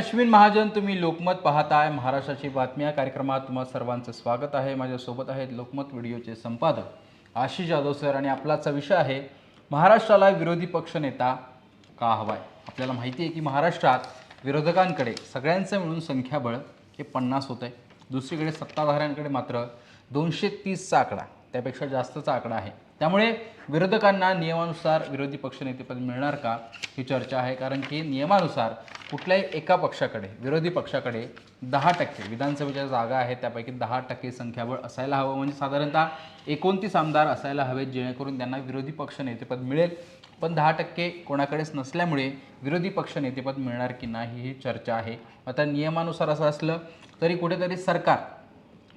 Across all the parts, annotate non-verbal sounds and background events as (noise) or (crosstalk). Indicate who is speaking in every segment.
Speaker 1: अश्विन महाजन तुम्ही लोकमत पाहताय. महाराष्ट्राची बातम्या कार्यक्रमात तुम्हा सर्वांचं स्वागत आहे. माझ्यासोबत आहेत लोकमत व्हिडिओचे संपादक आशिष जाधव सर आणि आपलाचा विषय आहे महाराष्ट्राला विरोधी पक्षनेता का हवाय? आपल्याला माहिती आहे की महाराष्ट्रात विरोधकांकडे सगळ्यांचं मिळून संख्याबळ हे पन्नास होतं आहे दुसरीकडे सत्ताधाऱ्यांकडे मात्र दोनशे तीसचा आकडा त्यापेक्षा जास्तचा आकडा आहे. त्यामुळे विरोधकांना नियमानुसार विरोधी पक्षनेतेपद मिळणार का ही चर्चा आहे. कारण की नियमानुसार कुठल्याही एका पक्षाकडे विरोधी पक्षाकडे दहा टक्के विधानसभेच्या जागा आहेत त्यापैकी दहा टक्के संख्याबळ असायला हवं. म्हणजे साधारणतः एकोणतीस आमदार असायला हवेत जेणेकरून त्यांना विरोधी पक्षनेतेपद मिळेल. पण दहा टक्के कोणाकडेच नसल्यामुळे विरोधी पक्ष नेतेपद मिळणार की नाही ही चर्चा आहे. आता नियमानुसार असं असलं तरी कुठेतरी सरकार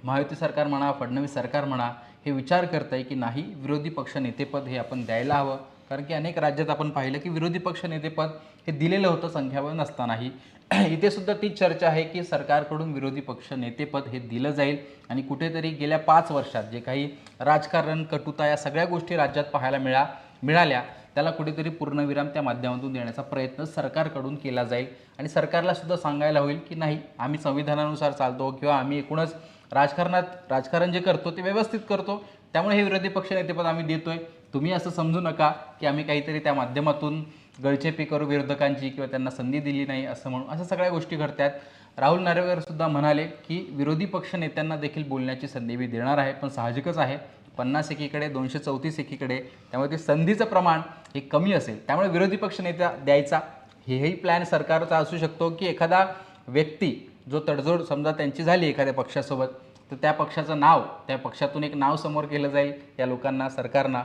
Speaker 1: महायुती सरकार म्हणा फडणवीस सरकार म्हणा हे विचार करत आहे की नाही विरोधी पक्ष नेतेपद हे आपण द्यायला हवं. कारण की अनेक राज्यात आपण पाहिलं की विरोधी पक्ष नेतेपद हे दिलेलं होतं संख्याबळ नसतानाही. (clears throat) इथे सुद्धा तीच चर्चा आहे की सरकारकडून विरोधी पक्ष नेतेपद हे दिलं जाईल. आणि कुठेतरी गेल्या पाच वर्षात जे काही राजकारण कटुता या सगळ्या गोष्टी राज्यात पाहायला मिळा मिळाल्या त्याला कुठेतरी पूर्णविराम त्या माध्यमातून देण्याचा प्रयत्न सरकारकडून केला जाईल. आणि सरकारला सुद्धा सांगायला होईल की नाही आम्ही संविधानानुसार चालतो किंवा आम्ही एकूणच राजकारणात राजकारण जे करतो ते व्यवस्थित करतो. त्यामुळे हे विरोधी पक्ष नेतेपद आम्ही देतोय. तुम्ही असं समजू नका की आम्ही काहीतरी त्या माध्यमातून गळचेपी करू विरोधकांची किंवा त्यांना संधी दिली नाही असं म्हणून. अशा सगळ्या गोष्टी घडतात. राहुल नार्वेकर सुद्धा म्हणाले की विरोधी पक्ष नेत्यांना देखील बोलण्याची संधी मी देणार आहे पण साहजिकच आहे. पन्नास एकीकडे दोनशे चौतीस एकीकडे त्यामुळे ते संधीचं प्रमाण हे कमी असेल. त्यामुळे विरोधी पक्ष नेता द्यायचा हेही प्लॅन सरकारचा असू शकतो की एखादा व्यक्ती जो तडजोड समजा त्यांची झाली एखाद्या पक्षासोबत तर त्या पक्षाचं नाव त्या पक्षातून एक नाव समोर केलं जाईल या लोकांना सरकारना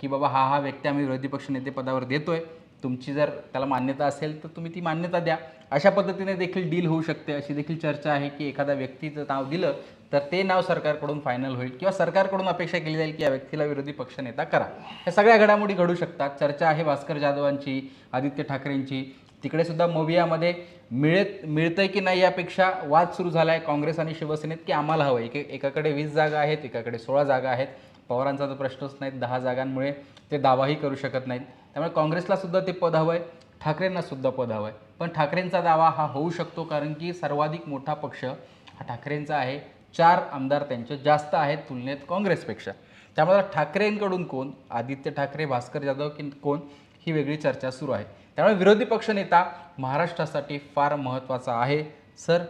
Speaker 1: की बाबा हा हा व्यक्ती आम्ही विरोधी पक्ष नेतेपदावर देतोय. तुमची जर त्याला मान्यता असेल तर तुम्ही ती मान्यता द्या. अशा पद्धतीने देखील डील होऊ शकते. अशी देखील चर्चा आहे की एखाद्या व्यक्तीचं नाव दिलं तर ते नाव सरकारकडून फायनल होईल किंवा सरकारकडून अपेक्षा केली जाईल की या व्यक्तीला विरोधी पक्षनेता करा. या सगळ्या घडामोडी घडू शकतात. चर्चा आहे भास्कर जाधवांची आदित्य ठाकरेंची. तिकडे सुद्धा मोवियामध्ये मिळत मिळतंय की नाही यापेक्षा वाद सुरू झाला आहे काँग्रेस आणि शिवसेनेत की आम्हाला हवं एक एकाकडे वीस जागा आहेत एकाकडे सोळा जागा आहेत. पवारांचा तर प्रश्नच नाही दहा जागांमुळे ते दावाही करू शकत नाहीत. त्यामुळे काँग्रेसला सुद्धा ते पद हवं आहे ठाकरेंना सुद्धा पद हवं आहे पण ठाकरेंचा दावा हा होऊ शकतो कारण की सर्वाधिक मोठा पक्ष हा ठाकरेंचा आहे. चार आमदार त्यांचे जास्त आहेत तुलनेत काँग्रेसपेक्षा. त्यामुळे ठाकरेंकडून कोण? आदित्य ठाकरे भास्कर जाधव की कोण? ही वेगळी चर्चा सुरू आहे. त्यामुळे विरोधी पक्षनेता महाराष्ट्रासाठी फार महत्त्वाचा आहे. सर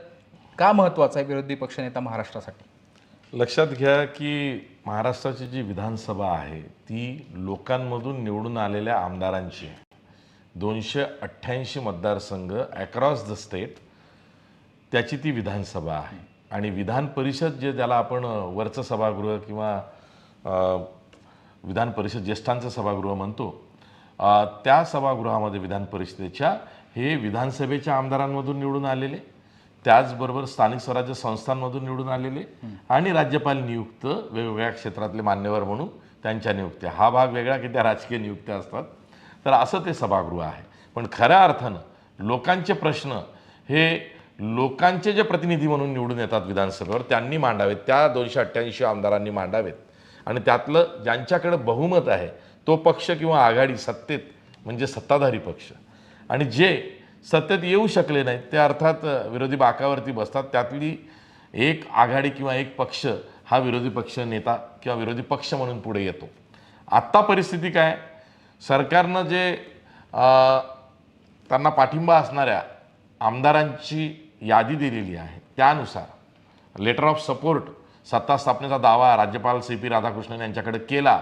Speaker 1: का महत्त्वाचा आहे विरोधी पक्षनेता महाराष्ट्रासाठी?
Speaker 2: लक्षात घ्या की महाराष्ट्राची जी विधानसभा आहे ती लोकांमधून निवडून आलेल्या आमदारांची आहे. दोनशे अठ्ठ्याऐंशी मतदारसंघ अक्रॉस द स्टेट त्याची ती विधानसभा आहे. आणि विधान परिषद जे ज्याला आपण वरचं सभागृह किंवा विधान परिषद ज्येष्ठांचं सभागृह म्हणतो त्या सभागृहामध्ये विधान परिषदेच्या हे विधानसभेच्या आमदारांमधून निवडून आलेले त्याचबरोबर स्थानिक स्वराज्य संस्थांमधून निवडून आलेले आणि राज्यपाल नियुक्त वेगवेगळ्या क्षेत्रातले मान्यवर म्हणून त्यांच्या नियुक्त्या. हा भाग वेगळा की त्या राजकीय नियुक्त्या असतात. तर असं ते सभागृह आहे. पण खऱ्या अर्थानं लोकांचे प्रश्न हे लोकांचे जे प्रतिनिधी म्हणून निवडून येतात विधानसभेवर त्यांनी मांडावेत. त्या दोनशे अठ्ठ्याऐंशी आमदारांनी मांडावेत. आणि त्यातलं ज्यांच्याकडे बहुमत आहे तो पक्ष किंवा आघाडी सत्तेत म्हणजे सत्ताधारी पक्ष. आणि जे सत्तेत येऊ शकले नाहीत ते अर्थात विरोधी बाकावरती बसतात. त्यातली एक आघाडी किंवा एक पक्ष हा विरोधी पक्ष नेता किंवा विरोधी पक्ष म्हणून पुढे येतो. आत्ता परिस्थिती काय? सरकारनं जे त्यांना पाठिंबा असणाऱ्या आमदारांची यादी दिलेली आहे. त्यानुसार लेटर ऑफ सपोर्ट सत्ता स्थापनेचा दावा राज्यपाल सी पी राधाकृष्णन यांच्याकडे केला.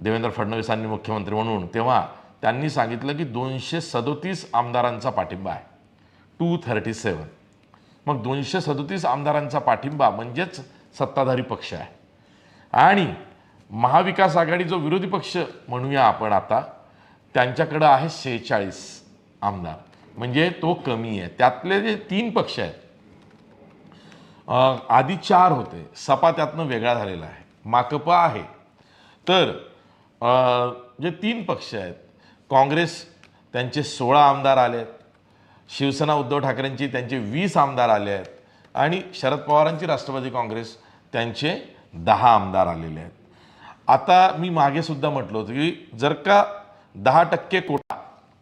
Speaker 2: देवेंद्र फडणवीसांनी मुख्यमंत्री म्हणून तेव्हा त्यांनी सांगितलं की दोनशे सदोतीस आमदारांचा पाठिंबा आहे. टू थर्टी सेवन मग दोनशे सदोतीस आमदारांचा पाठिंबा म्हणजेच सत्ताधारी पक्ष आहे. आणि महाविकास आघाडी जो विरोधी पक्ष म्हणूया आपण आता त्यांच्याकडं आहे शेहेचाळीस आमदार. म्हणजे तो कमी आहे. त्यातले जे तीन पक्ष आहेत आधी चार होते. सपा त्यातनं वेगळा झालेला आहे. माकपा आहे. तर जे तीन पक्ष आहेत काँग्रेस त्यांचे सोळा आमदार आले आहेत शिवसेना उद्धव ठाकरेंची त्यांचे वीस आमदार आले आहेत आणि शरद पवारांची राष्ट्रवादी काँग्रेस त्यांचे दहा आमदार आलेले आहेत. आता मी मागेसुद्धा म्हटलं होतं की जर का दहा टक्के कोटा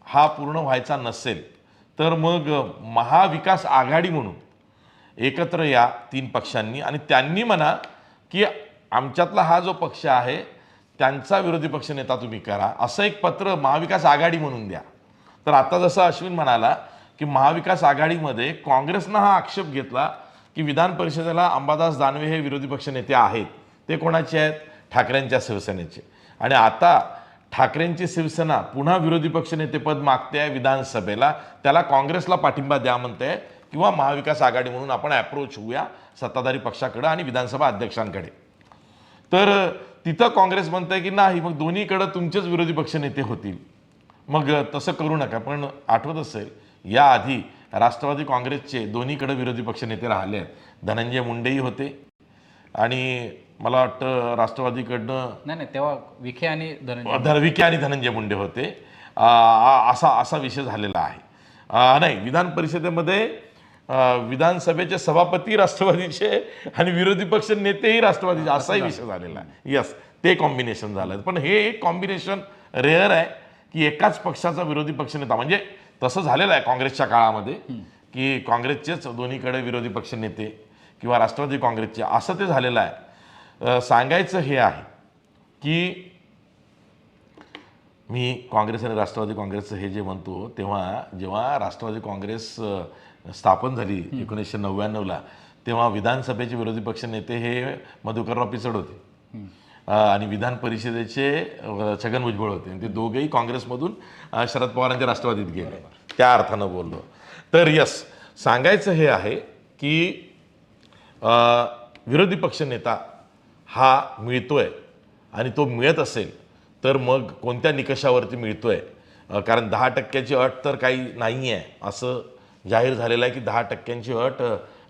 Speaker 2: हा पूर्ण व्हायचा नसेल तर मग महाविकास आघाडी म्हणून एकत्र या तीन पक्षांनी आणि त्यांनी म्हणा की आमच्यातला हा जो पक्ष आहे त्यांचा विरोधी पक्ष नेता तुम्ही करा. असं एक पत्र महाविकास आघाडी म्हणून द्या. तर आता जसं अश्विन म्हणाला की महाविकास आघाडीमध्ये काँग्रेसनं हा आक्षेप घेतला की विधान परिषदेला अंबादास दानवे हे विरोधी पक्ष नेते आहेत. ते कोणाचे आहेत? ठाकरेंच्या शिवसेनेचे. आणि आता ठाकरेंची शिवसेना पुन्हा विरोधी पक्षनेतेपद मागते आहे विधानसभेला त्याला काँग्रेसला पाठिंबा द्या म्हणते किंवा महाविकास आघाडी म्हणून आपण ॲप्रोच होऊया सत्ताधारी पक्षाकडे आणि विधानसभा अध्यक्षांकडे. तर तिथं काँग्रेस म्हणते की नाही मग दोन्हीकडं तुमचेच विरोधी पक्षनेते होतील. मग तसं करू नका पण आठवत असेल याआधी राष्ट्रवादी काँग्रेसचे दोन्हीकडे विरोधी पक्षनेते राहिले आहेत. धनंजय मुंडेही होते. आणि मला वाटतं राष्ट्रवादीकडनं
Speaker 1: नाही नाही तेव्हा विखे आणि धनंजय
Speaker 2: धर्विके आणि धनंजय मुंडे होते. असा असा विषय झालेला आहे. नाही विधान परिषदेमध्ये विधानसभेचे सभापती राष्ट्रवादीचे आणि विरोधी पक्ष नेतेही राष्ट्रवादीचे असाही विषय झालेला आहे. यस ते कॉम्बिनेशन झालं. पण हे एक कॉम्बिनेशन रेअर आहे की एकाच पक्षाचा विरोधी पक्षनेता म्हणजे तसं झालेलं आहे काँग्रेसच्या काळामध्ये की काँग्रेसचेच दोन्हीकडे विरोधी पक्ष नेते किंवा राष्ट्रवादी काँग्रेसचे असं ते झालेलं आहे. सांगायचं हे आहे की मी काँग्रेस आणि राष्ट्रवादी काँग्रेसचं हे जे म्हणतो तेव्हा जेव्हा राष्ट्रवादी काँग्रेस स्थापन झाली एकोणीसशे नव्याण्णवला. तेव्हा विधानसभेचे विरोधी पक्ष नेते हे मधुकरराव पिचड होते. आणि विधान परिषदेचे छगन भुजबळ होते. आणि ते दोघेही काँग्रेसमधून शरद पवारांच्या राष्ट्रवादीत गेले. त्या अर्थानं बोललो. तर यस सांगायचं हे आहे की विरोधी पक्षनेता हा मिळतोय आणि तो मिळत असेल तर मग कोणत्या निकषावरती मिळतोय? कारण दहा टक्क्याची अट तर काही नाही आहे असं जाहीर झालेलं आहे की दहा टक्क्यांची अट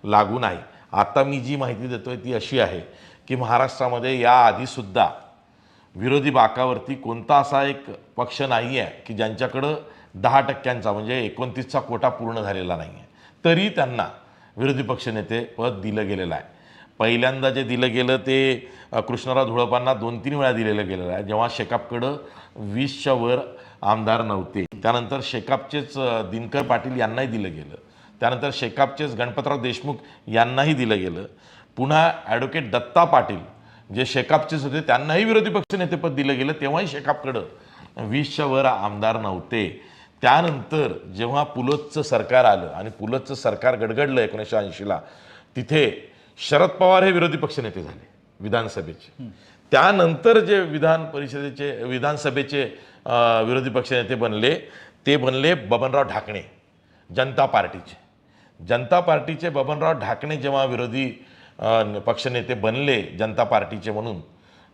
Speaker 2: लागू नाही. आता मी जी माहिती देतोय ती अशी आहे की महाराष्ट्रामध्ये याआधीसुद्धा विरोधी बाकावरती कोणता असा एक पक्ष नाही आहे की ज्यांच्याकडं दहा टक्क्यांचा म्हणजे एकोणतीसचा कोटा पूर्ण झालेला नाही आहे. तरी त्यांना विरोधी पक्षनेते पद दिलं गेलेलं आहे. पहिल्यांदा जे दिलं गेलं ते कृष्णराव धुळपांना दोन तीन वेळा दिलेलं गेलेलं आहे. जेव्हा शेकापकडं वीसच्या वर आमदार नव्हते. त्यानंतर शेकापचेच दिनकर पाटील यांनाही दिलं गेलं. त्यानंतर शेकापचेच गणपतराव देशमुख यांनाही दिलं गेलं. पुन्हा ॲडव्होकेट दत्ता पाटील जे शेकापचेच होते त्यांनाही विरोधी पक्षनेतेपद दिलं गेलं तेव्हाही शेकापकडं वीसच्या वर आमदार नव्हते. त्यानंतर जेव्हा पुलोतचं सरकार आलं आणि पुलोतचं सरकार गडगडलं एकोणीसशे ऐंशीला तिथे शरद पवार हे विरोधी पक्षनेते झाले विधानसभेचे. त्यानंतर जे विधान परिषदेचे विधानसभेचे विरोधी पक्षनेते बनले ते बनले बबनराव ढाकणे जनता पार्टीचे. जनता पार्टीचे बबनराव ढाकणे जेव्हा विरोधी पक्षनेते बनले जनता पार्टीचे म्हणून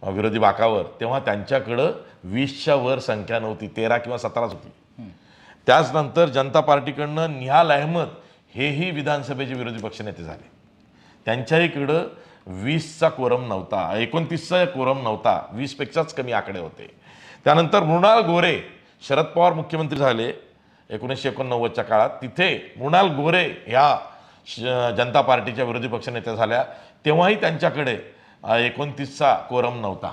Speaker 2: विरोधी बाकावर तेव्हा त्यांच्याकडं वीसच्या वर संख्या नव्हती तेरा किंवा सतराच होती. त्याचनंतर जनता पार्टीकडनं निहाल अहमद हेही विधानसभेचे विरोधी पक्षनेते झाले. त्यांच्याहीकडं वीसचा कोरम नव्हता एकोणतीसचा कोरम नव्हता वीसपेक्षाच कमी आकडे होते. त्यानंतर मृणाल गोरे शरद पवार मुख्यमंत्री झाले एकोणीसशे एकोणनव्वदच्या काळात. तिथे मृणाल गोरे ह्या श- जनता पार्टीच्या विरोधी पक्षनेत्या झाल्या. तेव्हाही त्यांच्याकडे एकोणतीसचा कोरम नव्हता.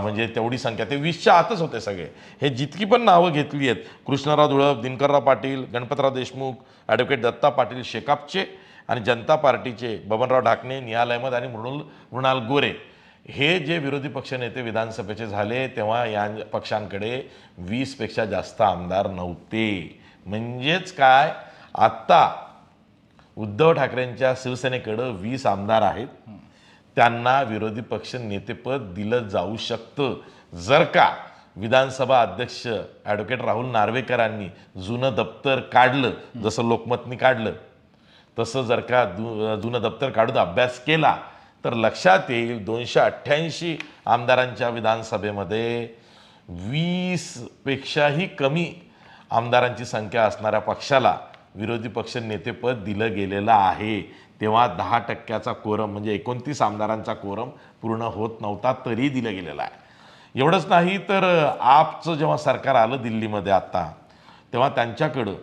Speaker 2: म्हणजे तेवढी संख्या. ते वीसच्या आतच होते सगळे. हे जितकी पण नावं घेतली आहेत कृष्णराव धुळप दिनकरराव पाटील गणपतराव देशमुख ॲडव्होकेट दत्ता पाटील शेकापचे आणि जनता पार्टीचे बबनराव ढाकणे निहाल अहमद आणि मृणुल मृणाल गोरे. हे जे विरोधी पक्षनेते विधानसभेचे झाले तेव्हा या पक्षांकडे वीसपेक्षा जास्त आमदार नव्हते. म्हणजेच काय? आत्ता उद्धव ठाकरेंच्या शिवसेनेकडं वीस आमदार आहेत. त्यांना विरोधी पक्ष नेतेपद दिलं जाऊ शकतं. जर का विधानसभा अध्यक्ष ॲडव्होकेट राहुल नार्वेकरांनी जुनं दप्तर काढलं जसं लोकमतनी काढलं तसं जर का दु जुनं दप्तर काढून अभ्यास केला तर लक्षात येईल दोनशे अठ्ठ्याऐंशी आमदारांच्या विधानसभेमध्ये वीसपेक्षाही कमी आमदारांची संख्या असणाऱ्या पक्षाला विरोधी पक्ष नेतेपद दिलं गेलेलं आहे. तेव्हा दहा टक्क्याचा कोरम म्हणजे एकोणतीस आमदारांचा कोरम पूर्ण होत नव्हता तरी दिलं गेलेला आहे. एवढंच नाही तर आपचं जेव्हा सरकार आलं दिल्लीमध्ये आत्ता तेव्हा त्यांच्याकडं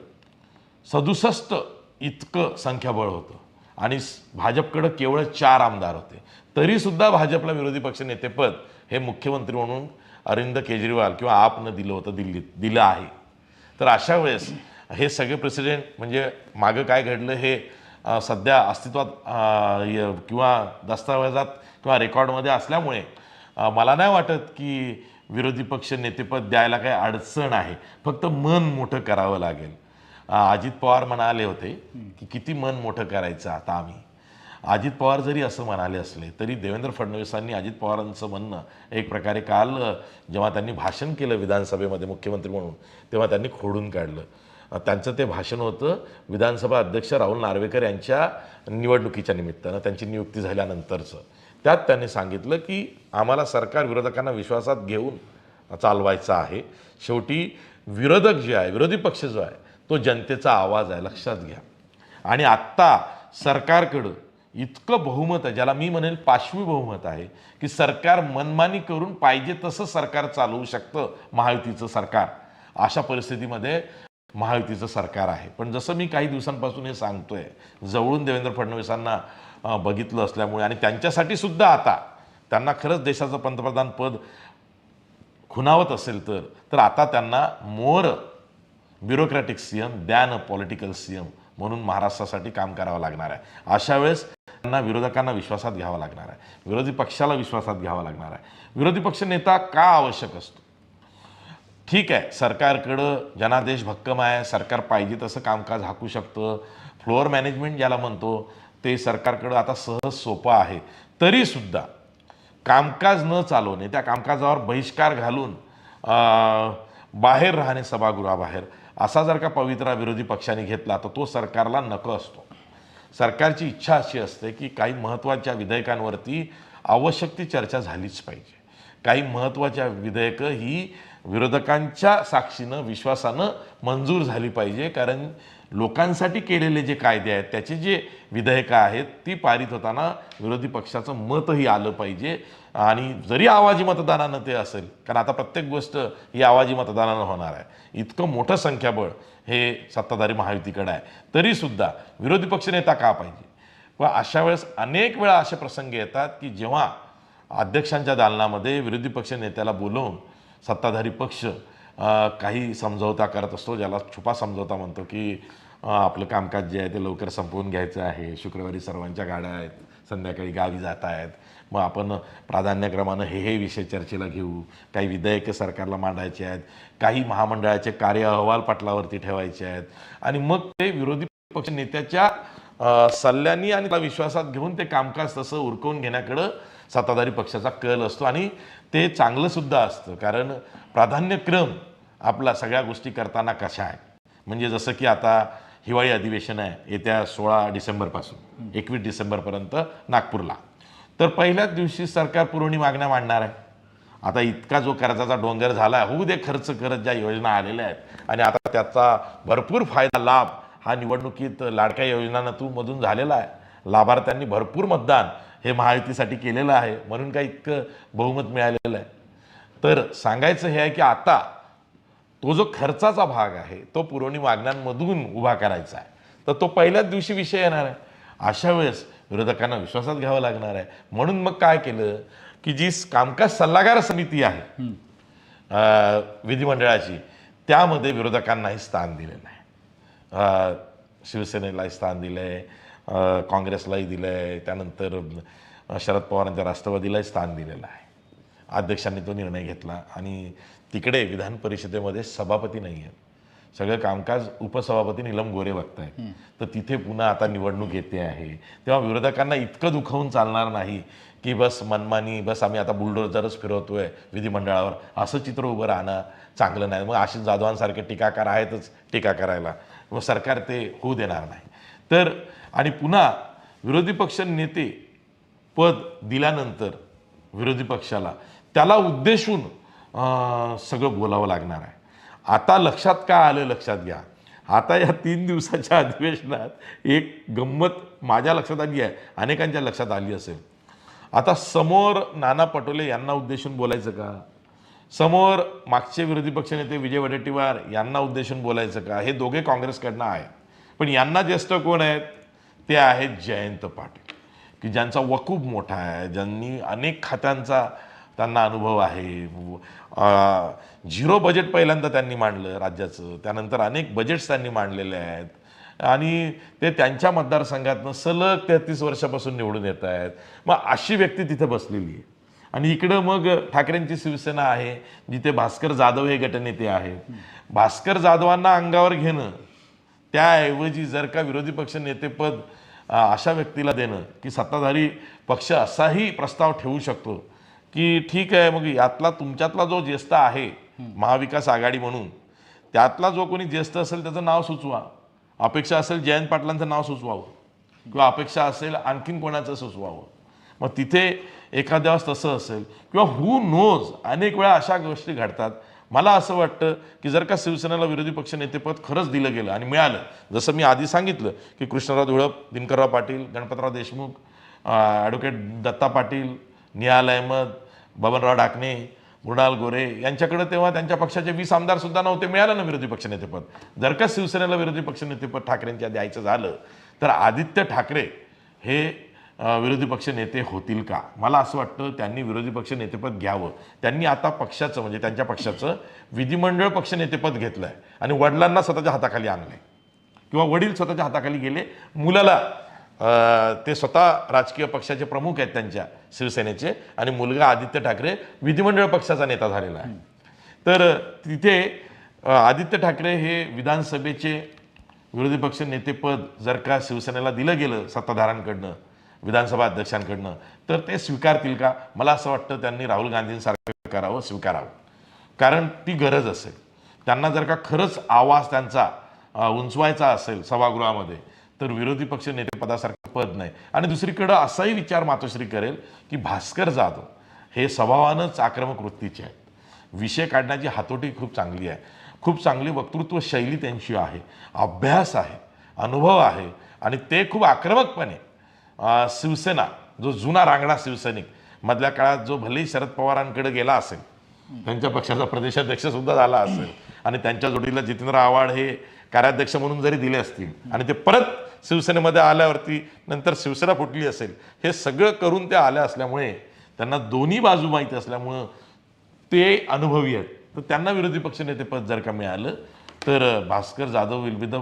Speaker 2: सदुसष्ट इतकं संख्याबळ होतं. आणि भाजपकडं केवळ चार आमदार होते. तरीसुद्धा भाजपला विरोधी पक्ष नेतेपद हे मुख्यमंत्री म्हणून अरविंद केजरीवाल किंवा आपनं दिलं होतं दिल्लीत दिलं आहे. तर अशा वेळेस हे सगळे प्रेसिडेंट म्हणजे मागं काय घडलं हे सध्या अस्तित्वात य- किंवा दस्तावेजात किंवा रेकॉर्डमध्ये असल्यामुळे मला नाही वाटत की विरोधी पक्ष नेतेपद द्यायला काही अडचण आहे. फक्त मन मोठं करावं लागेल. अजित पवार म्हणाले होते की किती मन मोठं करायचं आता आम्ही. अजित पवार जरी असं म्हणाले असले तरी देवेंद्र फडणवीसांनी अजित पवारांचं म्हणणं एक प्रकारे काल जेव्हा त्यांनी भाषण केलं विधानसभेमध्ये मुख्यमंत्री म्हणून तेव्हा त्यांनी खोडून काढलं. त्यांचं ते भाषण होतं विधानसभा अध्यक्ष राहुल नार्वेकर यांच्या निवडणुकीच्या निमित्तानं त्यांची नियुक्ती झाल्यानंतरचं. त्यात त्यांनी सांगितलं की आम्हाला सरकार विरोधकांना विश्वासात घेऊन चालवायचं आहे. शेवटी विरोधक जे आहे विरोधी पक्ष जो आहे तो जनतेचा आवाज आहे लक्षात घ्या. आणि आत्ता सरकारकडं इतकं बहुमत आहे ज्याला मी म्हणेल पाशवी बहुमत आहे की सरकार मनमानी करून पाहिजे तसं सरकार चालवू शकतं महायुतीचं सरकार. अशा परिस्थितीमध्ये महायुतीचं सरकार आहे. पण जसं मी काही दिवसांपासून हे सांगतोय जवळून देवेंद्र फडणवीसांना बघितलं असल्यामुळे आणि त्यांच्यासाठी सुद्धा आता त्यांना खरंच देशाचं पंतप्रधान पद खुणावत असेल तर तर आता त्यांना more bureaucratic CM than a political CM म्हणून महाराष्ट्रासाठी काम करावं लागणार आहे. अशा वेळेस त्यांना विरोधकांना विश्वासात घ्यावा लागणार आहे. विरोधी पक्षाला विश्वासात घ्यावा लागणार आहे. विरोधी पक्ष नेता का आवश्यक असतो? ठीक आहे सरकारकडं जनादेश भक्कम आहे सरकार पाहिजे तसं कामकाज हाकू शकतं. फ्लोअर मॅनेजमेंट ज्याला म्हणतो ते सरकारकडं आता सहज सोपं आहे. तरीसुद्धा कामकाज न चालवणे त्या कामकाजावर बहिष्कार घालून बाहेर राहणे सभागृहाबाहेर असा जर का पवित्रा विरोधी पक्षाने घेतला तर तो सरकारला नको असतो. सरकारची इच्छा अशी असते की काही महत्त्वाच्या विधेयकांवरती आवश्यक ती चर्चा झालीच पाहिजे. काही महत्त्वाच्या विधेयकं ही विरोधकांच्या साक्षीनं विश्वासानं मंजूर झाली पाहिजे कारण लोकांसाठी केलेले जे कायदे आहेत त्याचे जे विधेयकं आहेत ती पारित होताना विरोधी पक्षाचं मतही आलं पाहिजे. आणि जरी आवाजी मतदानानं ते असेल कारण आता प्रत्येक गोष्ट ही आवाजी मतदानानं होणार आहे. इतकं मोठं संख्याबळ हे सत्ताधारी महायुतीकडे आहे. तरीसुद्धा विरोधी पक्षनेता का पाहिजे? व अशा वेळेस अनेक वेळा असे प्रसंग येतात की जेव्हा अध्यक्षांच्या दालनामध्ये विरोधी पक्ष नेत्याला बोलवून सत्ताधारी पक्ष काही समझौता करत असतो ज्याला छुपा समझौता म्हणतो की आपलं कामकाज जे आहे ते लवकर संपवून घ्यायचं आहे. शुक्रवारी सर्वांच्या गाड्या आहेत संध्याकाळी गावी जात आहेत. मग आपण प्राधान्यक्रमानं हे हे विषय चर्चेला घेऊ. काही विधेयकं सरकारला मांडायचे आहेत. काही महामंडळाचे कार्य अहवाल पटलावरती ठेवायचे आहेत. आणि मग ते विरोधी पक्ष नेत्याच्या सल्ल्यानी सल्ल्यांनी आणि त्याला विश्वासात घेऊन ते कामकाज तसं उरकवून घेण्याकडं सत्ताधारी पक्षाचा कल असतो. आणि ते चांगलंसुद्धा असतं. कारण प्राधान्यक्रम आपला सगळ्या गोष्टी करताना कशा आहेत? म्हणजे जसं की आता हिवाळी अधिवेशन आहे येत्या सोळा डिसेंबरपासून एकवीस डिसेंबरपर्यंत नागपूरला. तर पहिल्याच दिवशी सरकार पुरवणी मागण्या मांडणार आहे. आता इतका जो कर्जाचा डोंगर झाला आहे होऊ दे खर्च करत ज्या योजना आलेल्या आहेत. आणि आता त्याचा भरपूर फायदा लाभ हा निवडणुकीत लाडक्या योजनांतून मधून झालेला आहे. लाभार्थ्यांनी भरपूर मतदान हे महायुतीसाठी केलेलं आहे म्हणून काय इतकं बहुमत मिळालेलं आहे. तर सांगायचं हे आहे की आता तो जो खर्चाचा भाग आहे तो पुरवणी मागण्यांमधून उभा करायचा आहे. तर तो पहिल्याच दिवशी विषय येणार आहे. अशा वेळेस विरोधकांना विश्वासात घ्यावं लागणार आहे. म्हणून मग काय केलं की जी कामकाज सल्लागार समिती आहे विधिमंडळाची त्यामध्ये विरोधकांनाही स्थान दिलेलं आहे. शिवसेनेलाही स्थान दिलं आहे काँग्रेसलाही दिलं आहे त्यानंतर शरद पवारांच्या राष्ट्रवादीलाही स्थान दिलेलं आहे. अध्यक्षांनी तो निर्णय घेतला आणि तिकडे विधान परिषदेमध्ये सभापती नाही आहेत सगळं कामकाज उपसभापती निलम गोरे बघतायत. तर तिथे पुन्हा आता निवडणूक येते आहे. तेव्हा विरोधकांना इतकं दुखवून चालणार नाही की बस मनमानी बस आम्ही आता बुलडोजरच फिरवतोय विधिमंडळावर. असं चित्र उभं राहणं चांगलं नाही. मग आशिष जाधवांसारखे टीकाकार आहेतच टीका करायला मग सरकार ते होऊ देणार नाही. तर आणि पुन्हा विरोधी पक्ष नेते पद दिल्यानंतर विरोधी पक्षाला त्याला उद्देशून सगळं बोलावं लागणार आहे. आता लक्षात काय आलं लक्षात घ्या. आता या तीन दिवसाच्या अधिवेशनात एक गंमत माझ्या लक्षात आली आहे अनेकांच्या लक्षात आली असेल. आता समोर नाना पटोले यांना उद्देशून बोलायचं का? समोर मागचे विरोधी पक्षनेते विजय वडेट्टीवार यांना उद्देशून बोलायचं का? हे दोघे काँग्रेसकडनं आहेत. पण यांना ज्येष्ठ कोण आहेत? ते आहेत जयंत पाटील. की ज्यांचा वकूब मोठा आहे ज्यांनी अनेक खात्यांचा त्यांना अनुभव आहे. झिरो बजेट पहिल्यांदा त्यांनी मांडलं राज्याचं. त्यानंतर अनेक बजेट्स त्यांनी मांडलेले आहेत. आणि ते त्यांच्या मतदारसंघातनं सलग तेहतीस वर्षापासून निवडून येत आहेत. मग अशी व्यक्ती तिथे बसलेली आहे. आणि इकडं मग ठाकरेंची शिवसेना आहे जिथे भास्कर जाधव हे गटनेते आहेत. भास्कर जाधवांना अंगावर घेणं त्याऐवजी जर का विरोधी पक्ष नेतेपद अशा व्यक्तीला देणं की सत्ताधारी पक्ष असाही प्रस्ताव ठेवू शकतो की ठीक आहे मग यातला तुमच्यातला जो ज्येष्ठ आहे महाविकास आघाडी म्हणून त्यातला जो कोणी ज्येष्ठ असेल त्याचं नाव सुचवा. अपेक्षा असेल जयंत पाटलांचं नाव सुचवावं. किंवा अपेक्षा असेल आणखीन कोणाचं सुचवावं. मग तिथे एखाद्या वेळेस तसं असेल किंवा हू नोज अनेक वेळा अशा गोष्टी घडतात. मला असं वाटतं की जर का शिवसेनेला विरोधी पक्ष नेतेपद खरंच दिलं गेलं आणि मिळालं जसं मी आधी सांगितलं की कृष्णराव धुळप दिनकरराव पाटील गणपतराव देशमुख ॲडव्होकेट दत्ता पाटील निहाल अहमद बबनराव डाकणे मृणाल गोरे यांच्याकडे तेव्हा त्यांच्या पक्षाचे वीस आमदारसुद्धा नव्हते मिळालं ना विरोधी पक्षनेतेपद जर का शिवसेनेला विरोधी पक्षनेतेपद ठाकरेंच्या द्यायचं झालं तर आदित्य ठाकरे हे विरोधी पक्ष नेते होतील का? मला असं वाटतं त्यांनी विरोधी पक्ष नेतेपद घ्यावं. त्यांनी आता पक्षाचं म्हणजे त्यांच्या पक्षाचं विधिमंडळ पक्ष नेतेपद घेतलं आहे आणि वडिलांना स्वतःच्या हाताखाली आणलंय. किंवा वडील स्वतःच्या हाताखाली गेले मुलाला ते स्वतः राजकीय पक्षाचे प्रमुख आहेत त्यांच्या शिवसेनेचे आणि मुलगा आदित्य ठाकरे विधिमंडळ पक्षाचा नेता झालेला आहे. तर तिथे आदित्य ठाकरे हे विधानसभेचे विरोधी पक्ष नेतेपद जर का शिवसेनेला दिलं गेलं सत्ताधाऱ्यांकडनं विधानसभा अध्यक्षांकडनं तर ते स्वीकारतील का? मला असं वाटतं त्यांनी राहुल गांधींसारखं करावं स्वीकारावं. कारण ती गरज असेल. त्यांना जर का खरंच आवाज त्यांचा उंचवायचा असेल सभागृहामध्ये तर विरोधी पक्ष नेतेपदासारखं पद नाही. आणि दुसरीकडं असाही विचार मातोश्री करेल की भास्कर जाधव हे स्वभावानंच आक्रमक वृत्तीचे आहेत. विषय काढण्याची हातोटी खूप चांगली आहे. खूप चांगली वक्तृत्व शैली त्यांची आहे. अभ्यास आहे. अनुभव आहे. आणि ते खूप आक्रमकपणे शिवसेना जो जुना रांगडा शिवसैनिक मधल्या काळात जो भलेही शरद पवारांकडे गेला असेल त्यांच्या पक्षाचा प्रदेशाध्यक्ष सुद्धा झाला असेल आणि त्यांच्या जोडीला जितेंद्र आव्हाड हे कार्याध्यक्ष म्हणून जरी दिले असतील आणि ते परत शिवसेनेमध्ये आल्यावरती नंतर शिवसेना फुटली असेल हे सगळं करून त्या आल्या असल्यामुळे त्यांना दोन्ही बाजू माहीत असल्यामुळं ते अनुभवी आहेत. तर त्यांना विरोधी पक्षनेतेपद जर का मिळालं तर Bhaskar Jadhav will be the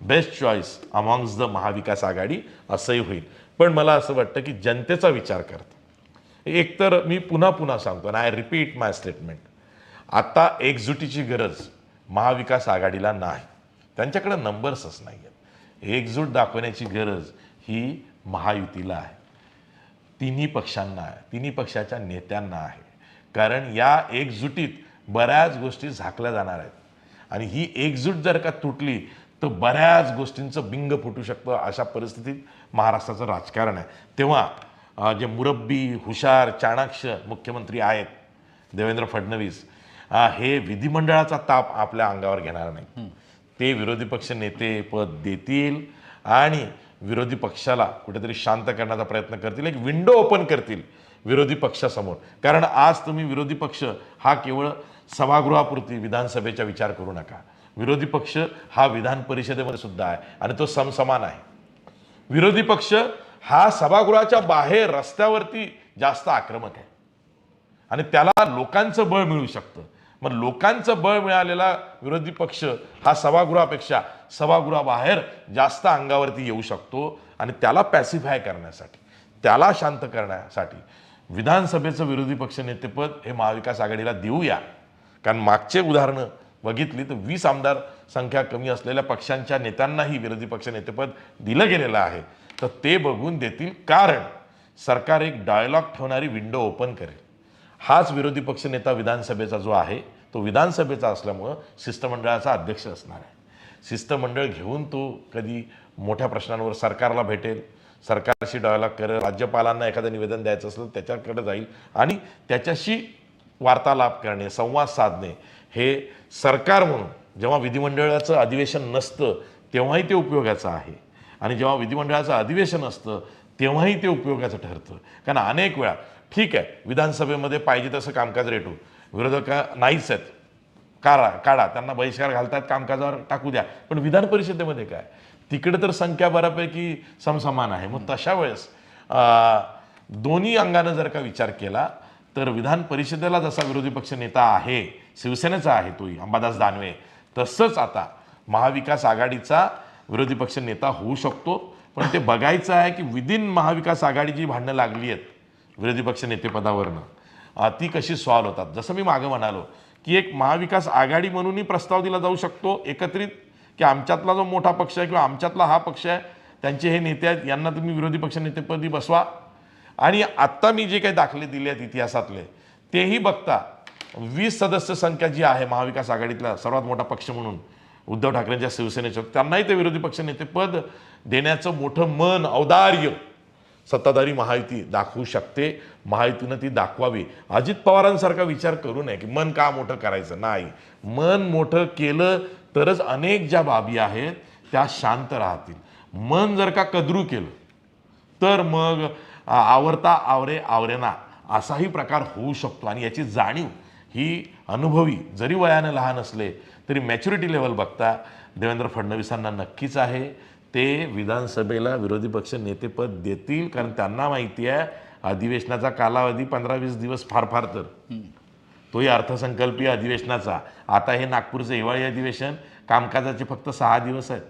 Speaker 2: best choice amongst the Maha Vikas Aghadi असंही होईल. पण मला असं वाटतं की जनतेचा विचार करता एकतर मी पुन्हा पुन्हा सांगतो आणि आय रिपीट माय स्टेटमेंट आता एकजुटीची गरज महाविकास आघाडीला नाही. त्यांच्याकडे नंबर्सच नाही आहेत एकजूट दाखवण्याची गरज ही महायुतीला आहे. तिन्ही पक्षांना आहे. तिन्ही पक्षाच्या नेत्यांना आहे. कारण या एकजुटीत बऱ्याच गोष्टी झाकल्या जाणार आहेत. आणि ही एकजूट जर का तुटली तर बऱ्याच गोष्टींचं बिंग फुटू शकतं अशा परिस्थितीत महाराष्ट्राचं राजकारण आहे. तेव्हा जे मुरब्बी हुशार चाणाक्ष मुख्यमंत्री आहेत देवेंद्र फडणवीस हे विधिमंडळाचा ताप आपल्या अंगावर घेणार नाही ते विरोधी पक्ष नेते पद देतील आणि विरोधी पक्षाला कुठेतरी शांत करण्याचा प्रयत्न करतील एक विंडो ओपन करतील विरोधी पक्षासमोर. कारण आज तुम्ही विरोधी पक्ष हा केवळ सभागृहापुरती विधानसभेचा विचार करू नका. विरोधी पक्ष हा विधान परिषदेमध्ये सुद्धा आहे आणि तो समसमान आहे. विरोधी पक्ष हा सभागृहाच्या बाहेर रस्त्यावरती जास्त आक्रमक आहे. आणि त्याला लोकांचं बळ मिळू शकतं. मग लोकांचं बळ मिळालेला विरोधी पक्ष हा सभागृहापेक्षा सभागृहाबाहेर जास्त अंगावरती येऊ शकतो आणि त्याला पॅसिफाय करण्यासाठी त्याला शांत करण्यासाठी विधानसभेचं विरोधी पक्ष नेतेपद हे महाविकास आघाडीला देऊया. कारण मागचे उदाहरणं बघितली तर वीस आमदार संख्या कमी असलेल्या पक्षांच्या नेत्यांनाही विरोधी पक्ष नेतेपद दिलं गेलेलं आहे. तर ते बघून देतील कारण सरकार एक डायलॉग ठेवणारी विंडो ओपन करेल. हाच विरोधी पक्षनेता विधानसभेचा जो आहे तो विधानसभेचा असल्यामुळं शिष्टमंडळाचा अध्यक्ष असणार आहे. शिष्टमंडळ घेऊन तो कधी मोठ्या प्रश्नांवर सरकारला भेटेल सरकारशी डायलॉग करेल राज्यपालांना एखादं निवेदन द्यायचं असलं त्याच्याकडे जाईल आणि त्याच्याशी वार्तालाप करणे संवाद साधणे हे सरकार म्हणून जेव्हा विधिमंडळाचं अधिवेशन नसतं तेव्हाही ते उपयोगाचं आहे. आणि जेव्हा विधिमंडळाचं अधिवेशन असतं तेव्हाही ते उपयोगाचं ठरतं. कारण अनेक वेळा ठीक आहे विधानसभेमध्ये पाहिजे तसं कामकाज रेटू. विरोधक नाहीच आहेत. काढा काढा. त्यांना बहिष्कार घालतात कामकाजावर टाकू द्या. पण विधान परिषदेमध्ये काय? तिकडे तर संख्या बऱ्यापैकी समसमान आहे. मग तशा वेळेस दोन्ही अंगानं जर का विचार केला तर विधान परिषदेला जसा विरोधी पक्ष नेता आहे शिवसेनेचा आहे तोही अंबादास दानवे तसंच आता महाविकास आघाडीचा विरोधी पक्ष नेता होऊ शकतो. पण ते बघायचं आहे की विदिन महाविकास आघाडी जी भांडणं लागली आहेत विरोधी पक्ष नेतेपदावरनं ती कशी सॉल्व्ह होतात? जसं मी मागं म्हणालो की एक महाविकास आघाडी म्हणूनही प्रस्ताव दिला जाऊ शकतो एकत्रित की आमच्यातला जो मोठा पक्ष आहे किंवा आमच्यातला हा पक्ष आहे त्यांचे हे नेते आहेत यांना तुम्ही विरोधी पक्ष नेतेपदी बसवा. आणि आत्ता मी जे काही दाखले दिले आहेत इतिहासातले तेही बघता वीस सदस्य संख्या जी आहे महाविकास आघाडीतला सर्वात मोठा पक्ष म्हणून उद्धव ठाकरेंच्या शिवसेनेच्या त्यांनाही ते विरोधी पक्ष नेतेपद देण्याचं मोठं मन औदार्य सत्ताधारी महायुती दाखवू शकते. महायुतीनं ती दाखवावी. अजित पवारांसारखा विचार करू नये की मन का मोठं करायचं? नाही. मन मोठं केलं तरच अनेक ज्या बाबी आहेत त्या शांत राहतील. मन जर का कदरू केलं तर मग आवरता आवरे आवरेना असाही प्रकार होऊ शकतो. आणि याची जाणीव ही अनुभवी जरी वयानं लहान असले तरी मॅच्युरिटी लेवल बघता देवेंद्र फडणवीसांना नक्कीच आहे. ते विधानसभेला विरोधी पक्ष नेतेपद देतील कारण त्यांना माहिती आहे अधिवेशनाचा कालावधी पंधरा वीस दिवस फार फार तर. तोही अर्थसंकल्पीय अधिवेशनाचा. आता हे नागपूरचं हिवाळी अधिवेशन कामकाजाचे फक्त सहा दिवस आहेत.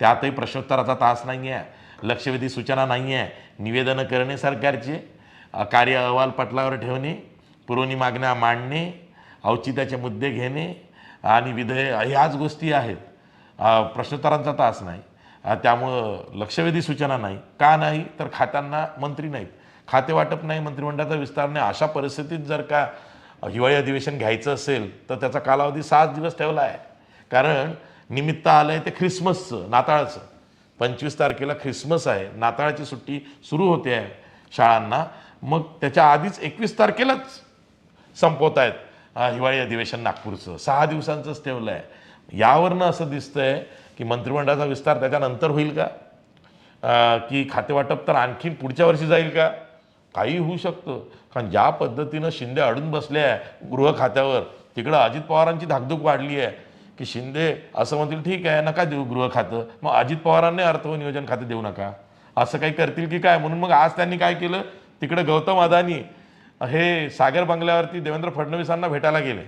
Speaker 2: त्यातही प्रश्नोत्तराचा तास नाही आहे लक्षवेधी सूचना नाही आहे निवेदनं करणे सरकारचे कार्य अहवाल पटलावर ठेवणे पुरवणी मागण्या मांडणे औचित्याचे मुद्दे घेणे आणि विधेय ह्याच गोष्टी आहेत. प्रश्नोत्तरांचा तास नाही. त्यामुळं लक्षवेधी सूचना नाही. का नाही? तर खात्यांना मंत्री नाहीत. खाते वाटप नाही मंत्रिमंडळाचा विस्तार नाही. अशा परिस्थितीत जर का हिवाळी अधिवेशन घ्यायचं असेल तर त्याचा कालावधी सात दिवस ठेवला आहे. कारण निमित्त आलं आहे ते ख्रिसमसचं नाताळचं. पंचवीस तारखेला ख्रिसमस आहे. नाताळाची सुट्टी सुरू होते आहे शाळांना. मग त्याच्या आधीच एकवीस तारखेलाच संपवत आहेत हिवाळी अधिवेशन नागपूरचं. सहा दिवसांचंच ठेवलं आहे यावरनं असं दिसतंय की मंत्रिमंडळाचा विस्तार त्याच्यानंतर होईल का? की खातेवाटप तर आणखीन पुढच्या वर्षी जाईल का? काही होऊ शकतं. कारण ज्या पद्धतीनं शिंदे अडून बसले आहे गृह खात्यावर तिकडं अजित पवारांची धाकधूक वाढली आहे की शिंदे असं म्हणतील ठीक आहे नका देऊ गृह खातं. मग अजित पवारांनी अर्थ व नियोजन खातं देऊ नका. असं काही करतील की काय? म्हणून मग आज त्यांनी काय केलं? तिकडं गौतम अदानी हे सागर बंगल्यावरती देवेंद्र फडणवीसांना भेटायला गेले.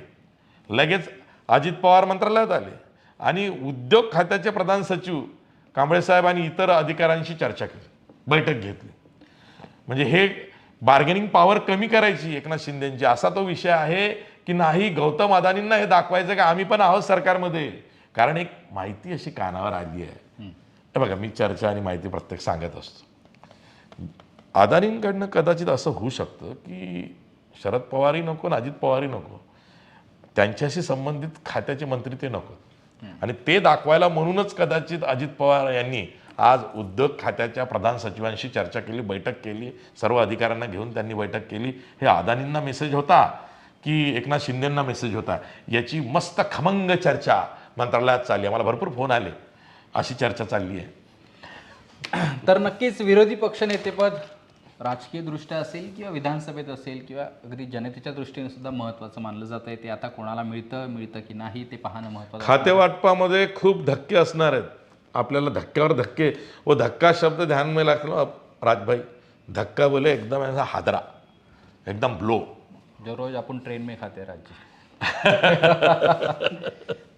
Speaker 2: लगेच अजित पवार मंत्रालयात आले. आणि उद्योग खात्याचे प्रधान सचिव कांबळे साहेब आणि इतर अधिकाऱ्यांशी चर्चा केली बैठक घेतली. म्हणजे हे बार्गेनिंग पॉवर कमी करायची एकनाथ शिंदेची असा तो विषय आहे की नाही गौतम अदानींना हे दाखवायचं का आम्ही पण आहोत सरकारमध्ये. कारण एक माहिती अशी कानावर आली आहे. हे बघा मी चर्चा आणि माहिती प्रत्येक सांगत असतो. अदानींकडनं कदाचित असं होऊ शकतं की शरद पवारही नको आणि अजित पवारही नको. त्यांच्याशी संबंधित खात्याचे मंत्री ते नको आणि ते दाखवायला म्हणूनच कदाचित अजित पवार यांनी आज उद्योग खात्याच्या प्रधान सचिवांशी चर्चा केली बैठक केली सर्व अधिकाऱ्यांना घेऊन त्यांनी बैठक केली. हे अदानींना मेसेज होता की एकनाथ शिंदेंना मेसेज होता. याची मस्त खमंग चर्चा मंत्रालयात चालली आम्हाला भरपूर फोन आले. अशी चर्चा चालली आहे.
Speaker 1: तर नक्कीच विरोधी पक्षनेतेपद राजकीय दृष्ट्या असेल किंवा विधानसभेत असेल किंवा अगदी जनतेच्या दृष्टीने सुद्धा महत्त्वाचं मानलं जात आहे ते आता कोणाला मिळतं मिळतं की नाही ते पाहणं महत्त्वाचं
Speaker 2: खाते वाटपामध्ये खूप धक्के असणार आहेत. आपल्याला धक्क्यावर धक्के व धक्का शब्द ध्यान में लागलो राजभाई धक्का बोले एकदम ऐसा हादरा एकदम ब्लो
Speaker 1: जो रोज आपण ट्रेन में खाते राज्य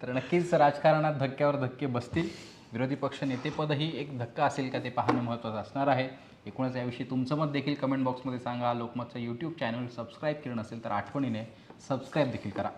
Speaker 1: तर नक्कीच राजकारणात धक्क्यावर धक्के बसतील. विरोधी पक्ष नेतेपदही एक धक्का असेल का ते पाहणं महत्त्वाचं असणार आहे. एकूणच याविषयी तुमचं मत देखील कमेंट बॉक्समध्ये सांगा. लोकमतचं यूट्यूब चॅनल सबस्क्राईब केलं नसेल तर आठवणीने सबस्क्राईब देखील करा.